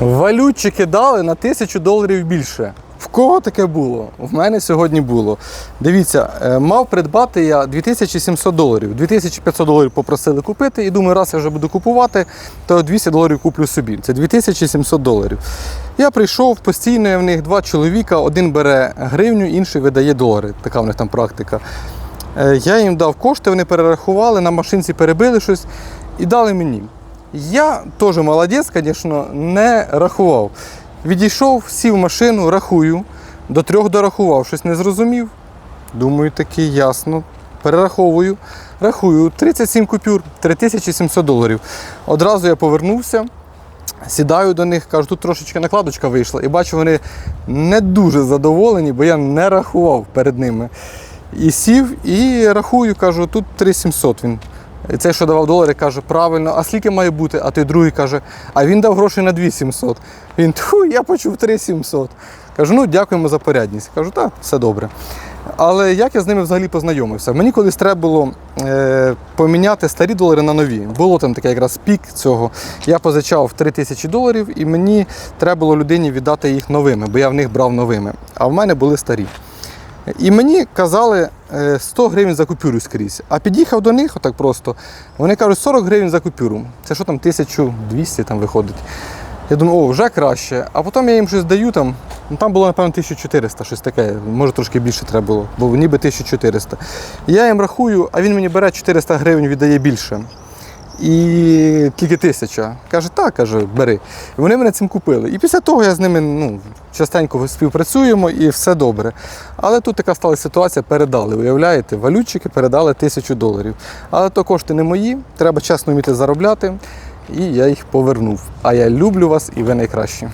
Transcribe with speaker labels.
Speaker 1: Валютчики дали на тисячу доларів більше. В кого таке було? В мене сьогодні було. Дивіться, е, мав придбати я 2700 доларів. 2500 доларів попросили купити, і думаю, раз я вже буду купувати, то 200 доларів куплю собі. Це 2700 доларів. Я прийшов постійно, я в них два чоловіка, один бере гривню, інший видає долари. Така в них там практика. Е, Я їм дав кошти, вони перерахували, на машинці перебили щось і дали мені. Я теж молодець, звісно, не рахував. Відійшов, сів в машину, рахую, до трьох дорахував, щось не зрозумів. Думаю, таки ясно. Перераховую, рахую 37 купюр, 3700 доларів. Одразу я повернувся, сідаю до них, кажу, тут трошечки накладочка вийшла, і бачу, вони не дуже задоволені, бо я не рахував перед ними. І сів і рахую, кажу, тут 3700 він. Цей, що давав долари, каже, правильно, а скільки має бути? А той другий каже, а він дав гроші на 2700. Він тьфу, я почув 3700. Кажу, ну дякуємо за порядність. Кажу, так, все добре. Але як я з ними взагалі познайомився? Мені колись треба було е, поміняти старі долари на нові. Було там таке якраз пік цього. Я позичав 3 тисячі доларів, і мені треба було людині віддати їх новими, бо я в них брав новими. А в мене були старі. І мені казали е, 100 гривень за купюру скрізь. А під'їхав до них отак просто. Вони кажуть 40 гривень за купюру. Це що там 1200 там виходить. Я думаю, о, вже краще. А потім я їм щось даю там. Ну там було, напевно, 1400, щось таке. Може трошки більше треба було, бо ніби 1400. Я їм рахую, а він мені бере 400 гривень, віддає більше. І тільки тисяча. Каже, так, каже, бери. І вони мене цим купили. І після того я з ними ну, частенько співпрацюємо і все добре. Але тут така стала ситуація, передали. Уявляєте, валютчики передали тисячу доларів. Але то кошти не мої, треба чесно вміти заробляти. І я їх повернув. А я люблю вас і ви найкращі.